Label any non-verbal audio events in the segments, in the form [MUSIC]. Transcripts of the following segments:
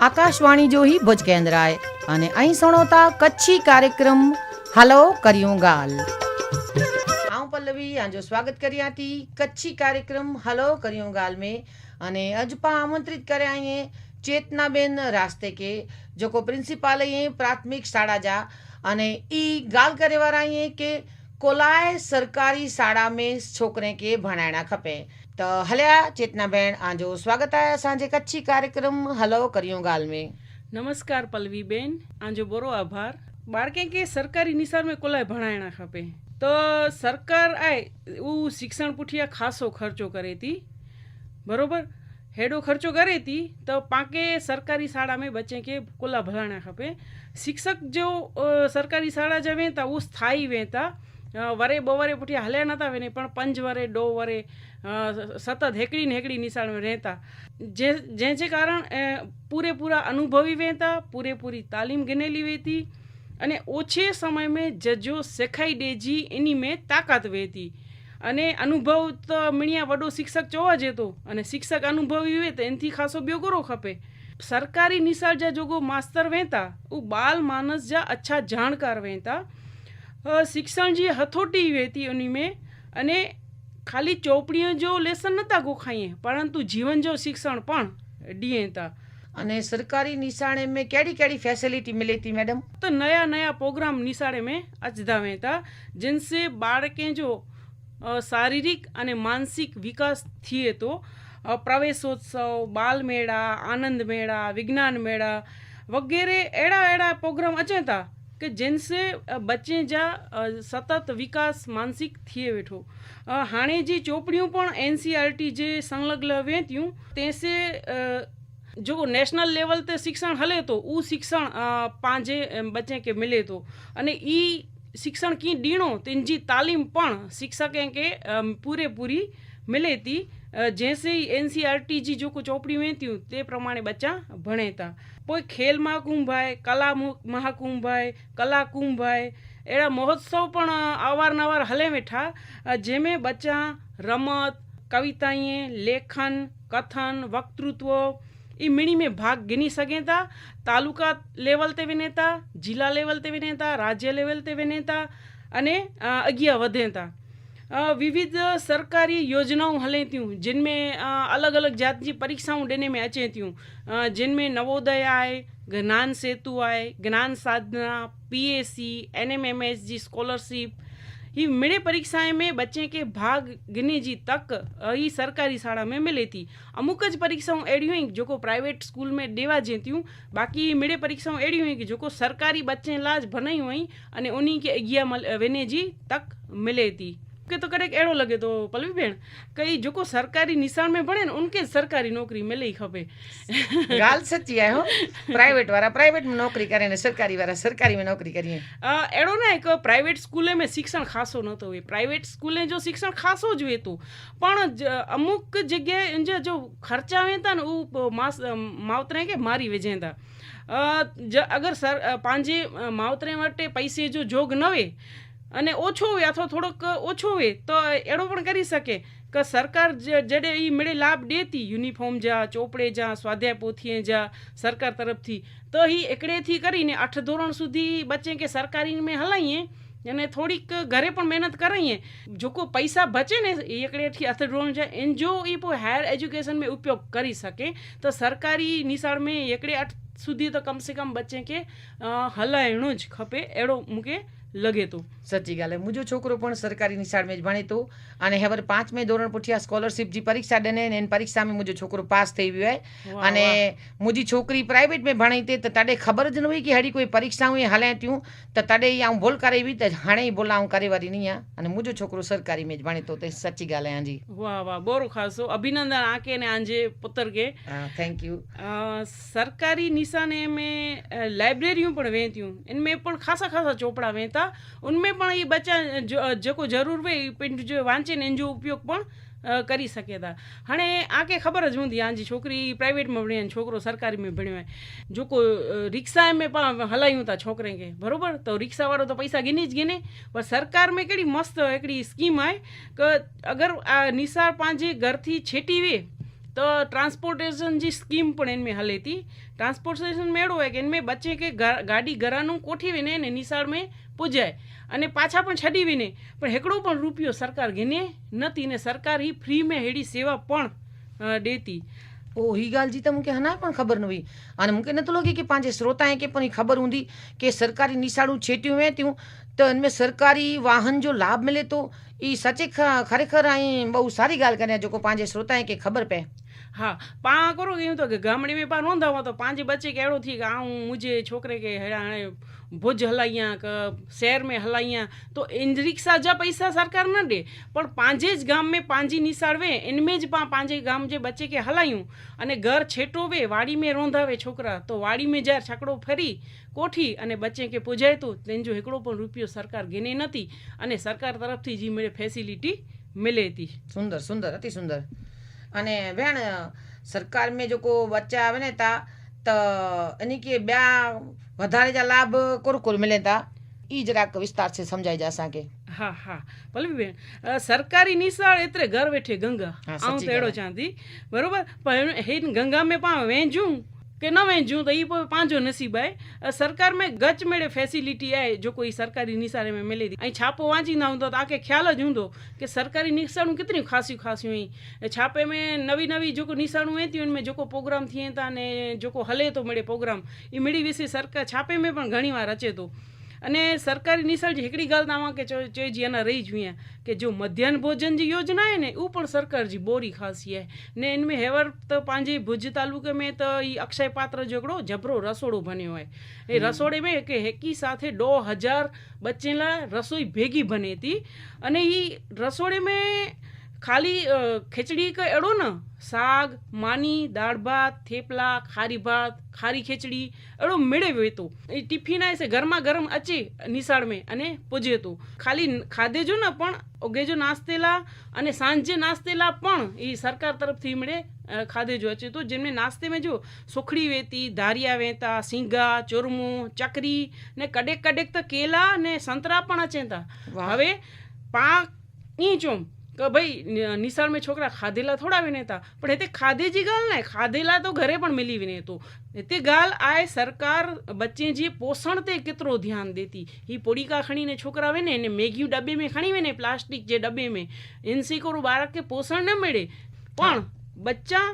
આકાશવાણી જોહી ભુજ કેન્દ્રાય. અને અહીં સણોતા કચ્છી કાર્યક્રમ, હલો કર્યું ગાલ. આઉં પલ્લવી આજો સ્વાગત કર્યા હતી કચ્છી કાર્યક્રમ, હલો કર્યું ગાલ મેં. અને અજપા આમંત્રિત કર્યા અહીં ચેતનાબેન રાસ્તે કે જોકો પ્રિન્સિપાલ અહીં પ્રાથમિક શાળા જા. અને ઈ ગાલ કરે વાળા અહીં કે कोलाए सरकारी शाला में छोकिरे खे भणाइणा खपे त हलिया चेतना भेण आंजो स्वागत आहे असांजे कच्छी कार्यक्रम हलो करियूं ॻाल्हि में नमस्कार पलवी बेन आंजो बरो आभार ॿार कंहिंखे सरकारी निसार में कोलाए भणाइणा खपे त सरकार आहे उहो शिक्षण पुठिया ख़ासो ख़र्चो करे थी बराबरि हेॾो ख़र्चो करे थी त पांखे सरकारी शाला में बचे खे कोला भराइणा खपे शिक्षक जो सरकारी शाड़ा जा वें था उहो स्थाई वें था વરે બવરે પૂઠી હાલ્યા નહોતા વેને, પણ પંજ વરે ડો વરે સતત હેકડી ને હેકડી નિશાળ રહેતા. જે જે જે કારણ પૂરેપૂરા અનુભવી વહેતા પૂરેપૂરી તાલીમ ગનેલી વહેતી અને ઓછે સમય મેં જજો શેખાઈ ડેજી એની મેં તાકાત વહેતી અને અનુભવ તો મીણિયા વડો શિક્ષક જોવા જતો, અને શિક્ષક અનુભવી હોય તો એનાથી ખાસો બ્યોગરો ખપે. સરકારી નિશાળ જા જોગો માસ્તર વહેતા ઉ બાલ માનસ જા અચ્છા જાણકાર વહેતા શિક્ષણ જે હથોટી વહેતી એનીમે અને ખાલી ચોપડીઓ જો લેસન નહોતા ગોખાઈએ પરંતુ જીવન જો શિક્ષણ પણ ડીએ હતા અને સરકારી નિશાળે મેં કેડી કેડી ફેસિલિટી मिली थी મેડમ તો નયા નયા પ્રોગ્રામ નિશાળે મેં અજદાવે હતા જિનસે બાળકે જો શારીરિક અને માનસિક વિકાસ થઈએ તો પ્રવેશોત્સવ બાલમેળા આનંદ મેળા વિજ્ઞાન મેળા વગેરે એડા એડા પ્રોગ્રામ અચેતા. कि जिनसे बच्चे जा सतत विकास मानसिक थिए वेठो हाणे जी चोपड़ियूं पण एन सी आर टी जे संलग्न वें थियूं तंहिंसे जेको नेशनल लेवल ते शिक्षण हले थो उहो शिक्षण पंहिंजे बच्चे खे मिले थो अने ई शिक्षण कीअं ॾियणो तिन जी तालीम पण शिक्षक खे पूरेपूरी मिले थी जैसे ही एनसीईआरटी जी जो को चौपड़ियूं वेंदियूं ते प्रमाणे ॿचा भणे था पोइ खेल महाकुंभ आहे कला महाकुंभ आहे कला कुंभ आहे अहिड़ा महोत्सव पण आवार नवार हले वेठा जंहिंमें ॿचा रमत कविताएं लेखन कथन वक्तृत्व એ મિણીમે ભાગ ગીની સગે તા તાલુકા લેવલ તે વિનેતા જિલ્લા લેવલ તે વિનેતા રાજ્ય લેવલ તે વિનેતા અને અગિયા વધે તા विविध सरकारी योजनाऊं हले थियूं जिनमें अ, अलॻि अलॻि जात जी परीक्षाऊं ॾिने में अचे थियूं अ, जिनमें नवोदय आहे ज्ञान सेतु आहे Gyan Sadhana P S C N M M S G scholarship ही मिड़े परीक्षाएं में बच्चे के भाग गिने जी तक अ, ही सरकारी शाला में मिले थी अमुक ज परीक्षाऊं अहिड़ियूं आहिनि जेको प्राइवेट स्कूल में ॾेवा जे थियूं बाक़ी मिड़े परीक्षाऊं अहिड़ियूं आहिनि की जेको सरकारी बच्चे लाइ भनायूं आहिनि अने उन्ही खे अॻियां मल वञे जी तक मिले थी કે तो करेक अहिड़ो लॻे थो पलवी भेण कई जेको सरकारी निशान में भणे न उनखे सरकारी नौकिरी मिले ई खपे ॻाल्हि सची आहे हो प्राइवेट वारा प्राइवेट में नौकिरी करे ने सरकारी वारा सरकारी में नौकिरी करिए अहिड़ो न हिकु प्राइवेट स्कूल में शिक्षण ख़ासो नथो हुए प्राइवेट स्कूल जो शिक्षण ख़ासो ज हुए थो पाण अमुक जॻह इन जा जो ख़र्चा वेहनि था न उहो मास मावतरे खे मारी विझनि था अगरि सर पंहिंजे मावतरे वटि पैसे जो जोग न हुए અને ઓછો હોય, અથવા થોડોક ઓછો હોય, તો એડો પણ કરી શકે. કે સરકાર જડે એ મળે લાભ દેતી, યુનિફોર્મ જા, ચોપડે જા, સ્વાધ્યાય પોથીએ જા, સરકાર તરફથી, તો એ એકડેથી કરીને આઠ ધોરણ સુધી બચ્ચે કે સરકારી મેં હલાઈએ, અને થોડીક ઘરે પણ મહેનત કરાઈએ. જો કોઈ પૈસા બચે ને એકડેથી અર્થ ડ્રોન છે એને જો એ કોઈ હાયર એજ્યુકેશન મેં ઉપયોગ કરી શકે, તો સરકારી નિશાળ મેં એકડે આઠ સુધી તો કમસે કમ બચ્ચે કે હલાયણું જ ખપે, એડો મૂકે લગે તો. સાચી ગાલે. મુજો છોકરો પણ સરકારી નિશાળમાં જ ભણેતો અને હવે પાંચમે ધોરણ પૂઠ્યા સ્કોલરશિપ જે પરીક્ષા દે ને એની પરીક્ષામાં મુજો છોકરો પાસ થઈ ગયો હોય અને મુજી છોકરી પ્રાઇવેટ મેં ભણી તે તો તાડે ખબર જ ન હોય કે હાડી કોઈ પરીક્ષા હું હાલે ત્યું. તો તાડે આવું બોલ કરે એવી તો હાણે બોલા હું કરે વારી નહીં અને મુજો છોકરો સરકારી મેં જ ભણેતો તે સાચી ગાલે આંજી. વાહ વાહ. બોરો ખાસો. અભિનંદન આકે ને આંજે પુત્ર કે થેન્ક યુ સરકારી નિશાને મેં લાઇબ્રેરીઓ પણ વેચ્યું. એને મેં પણ ખાસા ખાસા ચોપડા વેચતા. था उनमें पण ये बच्चा जो जेको ज़रूरु हुई पंहिंजो जो वांचनि इन जो उपयोग पण કરી सघे था हाणे आके ख़बर ज हूंदी आहे जी छोकिरी प्राइवेट में भणी आहिनि छोकिरो सरकारी में भणियो आहे जेको रिक्शा में पाण हलायूं था छोकिरे खे बराबरि त रिक्शा वारो त पैसा गिने ज गिने पर सरकार में कहिड़ी मस्तु हिकिड़ी स्कीम आहे की अगरि निसार पंहिंजे घर थी छेटी वे त ट्रांस्पोर्टेशन जी स्कीम पण हिन में हले थी ट्रांस्पोर्टेशन में अहिड़ो आहे की हिन में बचे खे गाॾी घरानू कोठी वञे हिन निसार में પૂજાય અને પાછા પણ છડી વિને પણ हिकिड़ो પણ રૂપિયો સરકાર गिने નથી ને સરકાર ही फ्री में अहिड़ी सेवा पण अ, ॾेती ओ ही ॻाल्हि जी त मूंखे अञा पण ख़बर न हुई हाणे मूंखे नथो लॻे की पंहिंजे श्रोताए खे पण ही ख़बर हूंदी की सरकारी निशाड़ूं छेटियूं वें थियूं त हिन में सरकारी वाहन जो लाभ मिले थो ई सचे ख- खरेखर ऐं બહુ સારી ॻाल्हि करे जेको पंहिंजे श्रोताए खे ख़बर पए હા, પા કરો કે એમ તો કે ગામડીમાં પા નોંધાવો તો પાંચ બચ્ચે કે એડો થી કે આ હું મુજે છોકરે કે હેડા ભુજ હલાઈયા કે શહેર મેં હલાઈયા, તો इन रिक्शा जा पैसा सरकार न ॾे पर पंहिंजे ज गाम में पंहिंजी निसारवे इनमें ज पाण पंहिंजे गाम जे बचे खे हलायूं अने घर छेटोवे वाड़ी में रोंधावे छोकिरा तो वाड़ी में जार छकड़ो ફરી, કોઠી અને બચ્ચે કે પૂજાયતું તેનો હિકડો પણ રૂપિયો સરકાર ગેને નથી અને સરકાર તરફથી જે મળે ફેસિલિટી મળે હતી સુંદર સુંદર, અતિ સુંદર. અને भेण सरकार में जेको बच्चा आवे न था त इन खे ॿिया वधारे जा लाभ कोन कोन मिलनि था ई જરાક વિસ્તારથી સમજાઈ જશે હા હા. પલ્લવીબેન સરકારી નિશાળ એતરે ઘર વેઠે ગંગા. આઉં તેડો ચાંદી. બરોબર? પણ હિન ગંગા મેં પા વેંજું थी बराबरि पर हिन गंगा में पाण वेंझूं की न वेंझूं त इहो पंहिंजो नसीबु आहे अ, सरकार में गच मेड़े फैसिलिटी आहे जेको ई सरकारी निशारे में मिले थी ऐं छापो वांचींदा हूंदो तव्हांखे ख़्याल ज हूंदो की सरकारी निशाणूं केतिरियूं ख़ासियूं ख़ासियूं आहिनि छापे में नवी नवी जेको निशाणूं वेंदियूं आहिनि में जेको प्रोग्राम थियनि था ने जेको हले थो मिड़े प्रोग्राम ई मिड़ी विसी सरकार छापे में पण घणी वार अचे थो અને સરકારી નિશાળ જે હિકડી ગાલતામાં કે ચોજીયાના રહી જોઈએ કે जो मध्यान्ह भोजन जी योजना है ने वो पण सरकार जी बोरी खासी है ने इनमें हेवर तो पांजे भुज तालुके में तो ई अक्षय पात्र जोगड़ो जबरो रसोड़ो बन्यो है ए रसोड़े में के हेकी साथे दो हज़ार बचेला रसोई भेगी बने थी अने ई रसोड़े में ખાલી ખીચડી કે એડો ને? શાક માની દાળ ભાત થેપલા ખારી ભાત ખારી ખીચડી એડો મેળવ્યો હતો. એ ટિફિન આવે છે ગરમા ગરમ અચે નિશાળ મેં અને પૂજે તો ખાલી ખાધેજો ને પણ ઓગેજો નાસ્તેલા અને સાંજે નાસ્તેલા પણ એ સરકાર તરફથી મળે ખાધેજો અચે તો જેમને નાસ્તે મેં જો સુખડી વેતી ધારિયા વેતા સિંગા ચોરમું ચકરી ને કડેક કડેક તો કેલા ને સંતરા પણ અચેતા. હવે પાંચ ઇંચ ઓમ કે ભાઈ નિશાળ મેં છોકરા ખાધેલા થોડા વિનેતા પણ એ તે ખાધે જી ગાલ ને ખાધેલા તો ઘરે પણ મિલી વિનેતો તે ગાલ આય સરકાર બચ્ચે જે પોષણ તે કેટલો ધ્યાન દેતી. એ પોડીકા ખણીને છોકરા આવે ને એને મેગી ડબ્બે મેં ખણી ને પ્લાસ્ટિક જે ડબ્બે મેં. એનસી કરું બાળક કે પોષણ ન મળે. પણ બચ્ચા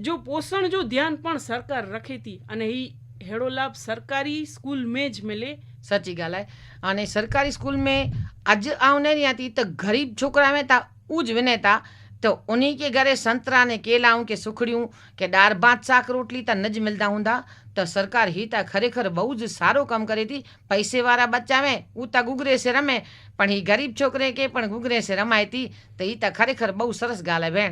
જો પોષણ જો ધ્યાન પણ સરકાર રખેતી અને એ अहिड़ो लाभ सरकारी स्कूल में ज मिले સાચી ॻाल्हि आहे हाणे सरकारी स्कूल में अॼु आऊं न ॾियां थी त ग़रीब छोकिरा में था उज विने था त उन के घरे संतरा ने केलाऊं के सुखड़ियूं के दार भात शाक रोटली त न ज मिलंदा हूंदा त सरकार ही त खरेखर બહુ જ સારો કામ કરે थी पैसे वारा बच्चा में हू त गुगरे से रमे પણ ही ग़रीब छोकिरे खे પણ गुगरे से रमाए थी त ही त खरेखर બહુ સરસ ॻाल्हि आहे भेण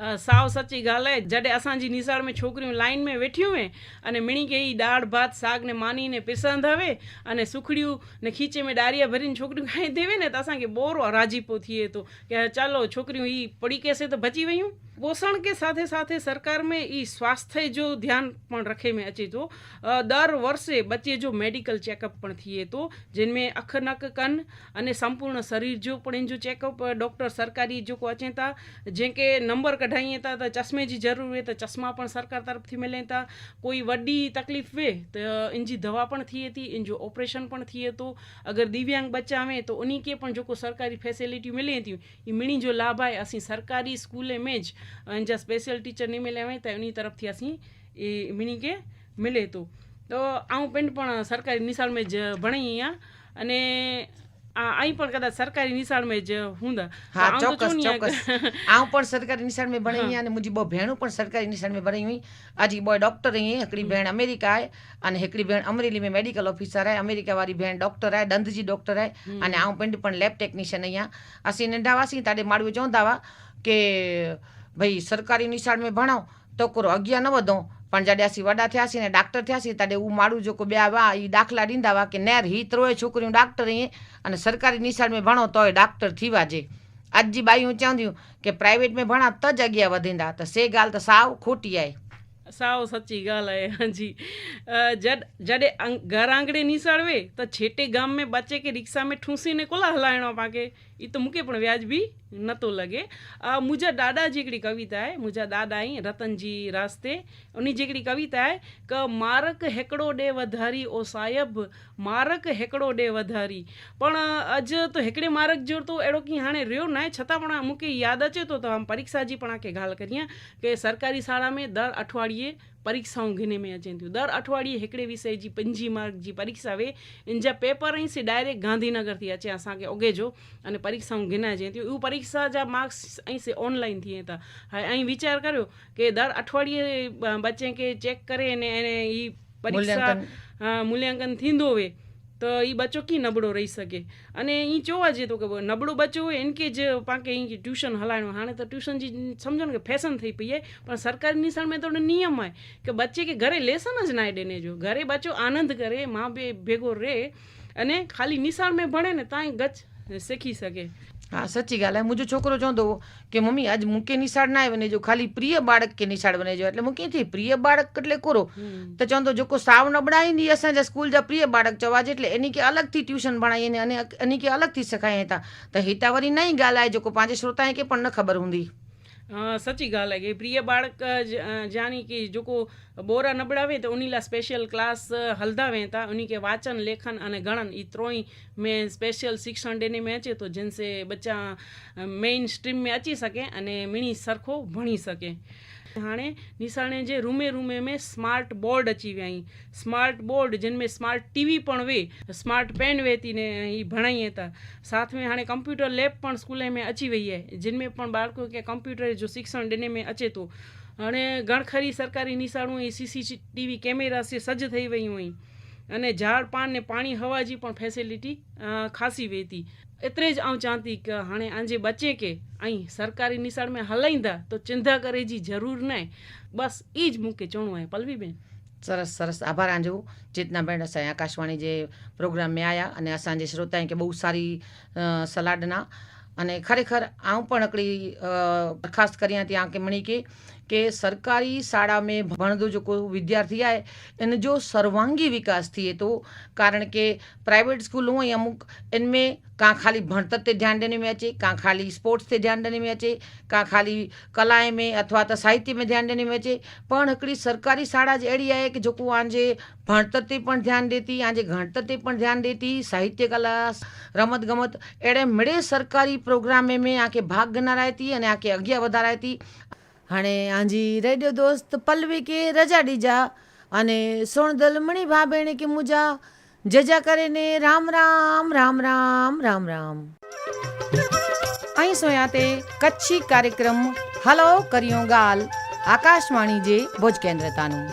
साव सची ॻाल्हि आहे जॾहिं असांजी निसाण में छोकिरियूं लाइन में वेठियूं हुई अने मिणी खे ई दाल भात साग ने मानी ने पिसंद हवे अने सुखड़ियूं ने खीचे में डारिया भरीन छोकिरियूं खाई देवे ने त असांखे बोरो राजीपो थिए थो की चलो छोकिरियूं ई पढ़ी कैसे त बची वियूं પોषण के साथे साथे सरकार में ई स्वास्थ्य जो ध्यान પણ રખે મેં અચી તો દર વર્ષે બચ્ચે જો મેડિકल ચેકઅપ પણ થઈએ તો જેનમેં અખ નક કન અને સંપૂર્ણ શરીર જો પણ इन जो ચેકઅપ ડૉક્ટર સરકારી જો કો અચે તા જે કે નંબર કઢાઈએ તા, તો ચશ્मे जी ज़रूर है तो चश्मा પણ સરકાર તરફથી મળે તા કોઈ વડી તકલીફ વે, તો ઇનજી દવા પણ थिए थी इन जो ऑपरेशन પણ थिए तो अगर दिव्यांग बच्चा में तो उन्हीं के પણ जो को सरकारी फैसिलिटी मिले थी ये मिणी जो लाभ है असी सरकारी स्कूल में इनका स्पेशल टीचर नहीं मिले हुए त उन तरफ थी असी मिनी के मिले तो તો. આવું પેન્ટ પણ સરકારી નિશાળમાં જ ભણી आहियां अने અહીં પણ કદાચ સરકારી નિશાળમાં જ હું હા ચોક્કસ ચોક્કસ. [LAUGHS] આવું પણ સરકારી નિશાળમાં ભણી અહીંયા અને મુજી બહુ ભેણું પણ સરકારી નિશાળમાં ભણી હોય. આજી બોય ડૉક્ટર અહીં હિકડી ભેણ અમેરિકા આય અને હિકડી ભેણ અમરેલી મેં મેડિકલ ઓફિસર આય. અમેરિકા વાળી ભેણ ડૉક્ટર આય દંદજી ડૉક્ટર આય. અને આવું પેન્ટ પણ લેબ ટેકનિશિયન અહીંયા. અસી નંઢા વાસી તાડે માળવે ચોંધાવા કે ભાई સરકારી નિશાળ મેં ભણાવ, તો કરો અગિયાર ન વધો. પણ જ્યારે આસી વડા થયા છે ને ડાક્ટર થયા છે, ત્યારે હું મારું જો બે આવા એ દાખલા રીંધાવા કે નેર હિત રોય છોકરીઓ ડાક્ટર એ, અને સરકારી નિશાળ મેં ભણો તોય ડાક્ટર થવા જે. આજજી બાઈ હું ચાંદ્યું કે પ્રાઇવેટ મેં ભણા તો જ અગિયાર વધીંદા. તો સે ગાલ તો સાવ ખોટી આય. સાવ સચ્ચી ॻाल्हि आहे जी जॾ जॾहिं घर आंगणे निसारवे त छेटे गाम में बचे के रिक्शा में ठूंसी ने कोला हलाइणो पाण खे એ તો मूंखे पण व्याजबी नथो लॻे अ, मुंहिंजा ॾाॾा जी हिकिड़ी कविता आहे मुंहिंजा ॾाॾा आई रतन जी रास्ते उन जी हिकिड़ी कविता आहे क मारक हिकिड़ो ॾे वधारी ओ साहिब मारक हिकिड़ो ॾे वधारी पण अॼु त हिकिड़े मारक जो त अहिड़ो कीअं हाणे रहियो न आहे छतां पण मूंखे यादि अचे थो त परीक्षा जी पाण खे ॻाल्हि करियां की सरकारी शाळा में दर अठवाड़िए परीक्षाऊं गिने में अचनि थियूं दर अठवाड़िए हिकिड़े विषय जी पंजी मार्क जी परीक्षा वे इन जा पेपर ई से डायरेक्ट गांधीनगर थी अचे असांखे उगे जो अने પરીક્ષાઓ ઘેના જે એવું પરીક્ષા જા માર્ક્સ અહીં से ऑनलाइन थिए था हाणे ऐं वीचार करियो की दर अठवाड़ीअ बचे खे चेक करे ने अने ई પરીક્ષા મૂલ્યાંકન. થીંદો હોય તો એ બચ્ચો કી નબળો રહી શકે? અને એ જોવા જઈએ તો કે નબળો બચ્ચો હોય એને કે જ પાંકે એ ટ્યુશન હલાયણો હાણે તો ટ્યુશન જે સમજો ને કે ફેશન થઈ પઈએ પણ સરકારની સામે તો નિયમ હોય કે બચ્ચે કે ઘરે લેસન જ ના ડેને જો. ઘરે બચ્ચો આનંદ કરે મા બે ભેગો રહે અને ખાલી નિશાળ મેં ભણે ને તાંય ગચ શીખી શકે. હા સાચી ગાલ હું. જો છોકરો ચોંધો કે મમ્મી આજ મૂકે નિશાળ ના આવે જો ખાલી પ્રિય બાળક કે નિશાળ બને જો એટલે મૂકી થી પ્રિય બાળક એટલે કોરો. તો ચોંધો જો કો સાવ નબળાઈ ની અસાં જા સ્કૂલ જા પ્રિય બાળક ચવાજ એટલે એની કે અલગથી ટ્યુશન ભણાઈ અને એની કે અલગથી સખાય હતા તો હિતાવરી નહીં ગાલાય જો કો પાંચે શ્રોતા કે પણ ન ખબર ઊંધી. સચી ॻाल्हि आहे की प्रिय ॿारक जानी की जेको ॿोरा न बणावे त उन लाइ स्पेशल क्लास हलंदा वें था उन खे वाचन लेखन अने गणन ई त्रोई में स्पेशल शिक्षण ॾिने में अचे थो जिनसे बच्चा मेन स्ट्रीम में अची सघे अने मिणी सरखो भणी सघे हाणे निसाणे जे रूमे रूमे में स्मार्ट बोर्ड अची विया आहिनि स्मार्ट बोर्ड जिन में स्मार्ट टीवी पण वे स्मार्ट पेन वे थी ने ही भणाई था साथ में हाणे कंप्यूटर लैब पण स्कूल में अची वई आहे जिन में पण ॿारको खे कंप्यूटर जो शिक्षण ॾिने में अचे थो हाणे घणखरी सरकारी निसाणूं ऐं C C T V camera से सज थी वियूं आहिनि અને ઝાડ, પાન ને પાણી હવાજી પણ ફેસિલિટી ખાસી વેતી એતરે જ આઉં ચાંતી કે હાणे આંજે બચે કે અહીં સરકારી નિશાળ મેં હલાईंदा તો ચિંતા કરે જી જરૂર નહીં બસ એ જ મૂકે ચણું હે પલવીબેન સરસ સરસ. આભાર આંજુ. ચેતના બેન અસાંजे આકાશવાણી જે પ્રોગ્રામ મેં આયા અને અસાંજે શ્રોતા કે બહુ સારી સલાડ ના અને ખરેખર આઉં પણ એકડી દરખાસ્ત કર્યા ત્યાં કે મણી કે કે સરકારી શાળા મેં ભણતો જો કોઈ વિદ્યાર્થી આવે એને जो सर्वांगी विकास थिए थो कारण के प्राइवेट स्कूलूं ऐं अमुक इनमें का खाली भणतर ते ध्यानु ॾिनो में अचे का खाली स्पोर्ट्स ते ध्यानु ॾिनो में अचे का खाली कलाए में अथवा त साहित्य में ध्यानु ॾिनो में अचे पण हिकिड़ी सरकारी शाला अहिड़ी आहे की जेको आंजे भणतर ते पिणु ध्यानु ॾिए थी आंजे घणतर ते पिणु ध्यानु ॾिए थी साहित्य कला रमत गमत अहिड़े मिड़े सरकारी प्रोग्राम में आंखे भाग गिनाराए थी अने आंखे अॻियां वधाराए थी હાણે આંજી રેડિયો દોસ્ત પલ્લવી કે રજા ડીજા અને સોણદલ મણી ભાભેણે કે મુજા. જજા કરીને રામ રામ રામ રામ રામ રામ. અહીં સોયા તે કચ્છી કાર્યક્રમ હલો કર્યો ગાલ. આકાશવાણી જે ભોજ કેન્દ્રતાનું